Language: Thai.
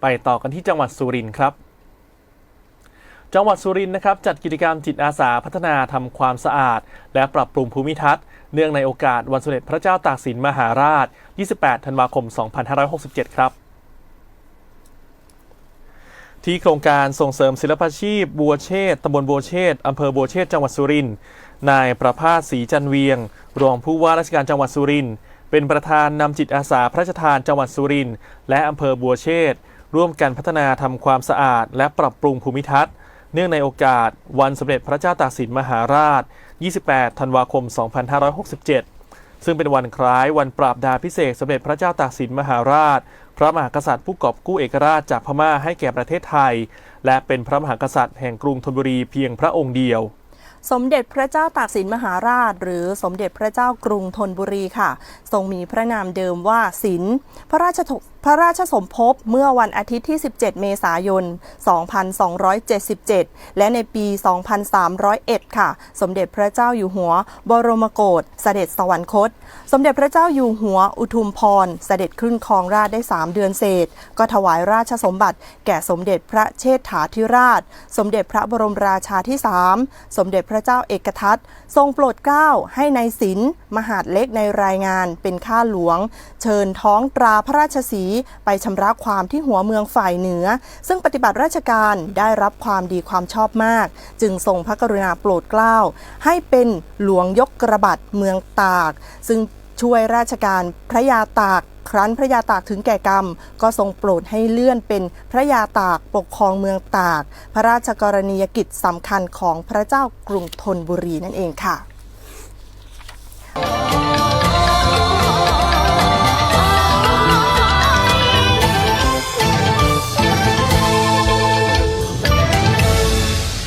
ไปต่อกันที่จังหวัดสุรินทร์ครับ จังหวัดสุรินทร์นะครับจัดกิจกรรมจิตอาสาพัฒนาทำความสะอาด และปรับปรุงภูมิทัศน์เนื่องในโอกาสวันสมเด็จพระเจ้าตากสินมหาราช 28 ธันวาคม 2567 ครับ ที่โครงการส่งเสริมศิลปาชีพ บัวเชษตำบลบัวเชษอำเภอบัวเชษจังหวัดสุรินทร์ นายประภาสศรีจันเวียง รองผู้ว่าราชการจังหวัดสุรินทร์ เป็นประธานนำจิตอาสาพระราชทานจังหวัดสุรินทร์และอำเภอบัวเชษ ร่วมกันพัฒนาทำความสะอาด และปรับปรุงภูมิทัศน์ เนื่องในโอกาส วันสมเด็จพระเจ้าตากสินมหาราช 28 ธันวาคม 2567 ซึ่งเป็นวันคล้ายวันปราบดาพิเศษกสมเด็จพระเจ้าตากสินมหาราช พระมหากษัตริย์ผู้กอบกู้เอกราชจากพม่าให้แก่ประเทศไทย และเป็นพระมหากษัตริย์แห่งกรุงธนบุรีเพียงพระองค์เดียว สมเด็จพระเจ้าตากสินมหาราช หรือสมเด็จพระเจ้ากรุงธนบุรีค่ะ ทรงมีพระนามเดิมว่าสินพระราชพระราชสมภพเมื่อวันอาทิตย์ที่ 17 เมษายน 2277 และในปี 2301 ค่ะ สมเด็จพระเจ้าอยู่หัว บรมโกศเสด็จสวรรคต สมเด็จพระเจ้าอยู่หัว อุทุมพร เสด็จขึ้นครองราชได้ 3 เดือนเศษ ก็ถวายราชสมบัติ แก่สมเด็จพระเชษฐาธิราช สมเด็จพระบรมราชาที่ 3 สมเด็จพระเจ้าเอกทัตทรงโปรดเกล้าให้ในายศิลมหาดเล็กในรายงานเป็นข้าหลวง เชิญท้องตราพระราชสีไปชำระความที่หัวเมืองฝ่ายเหนือ ซึ่งปฏิบัติราชการได้รับความดีความชอบมาก จึงทรงพระกรุณาโปรดเกล้าให้เป็นหลวงยกกระบัดเมืองตาก ซึ่งช่วยราชการพระยาตาก ครั้นพระยาตากถึงแก่กรรม ก็ทรงโปรดให้เลื่อนเป็นพระยาตากปกครองเมืองตาก พระราชกรณียกิจสำคัญของพระเจ้ากรุงธนบุรีนั่นเองค่ะ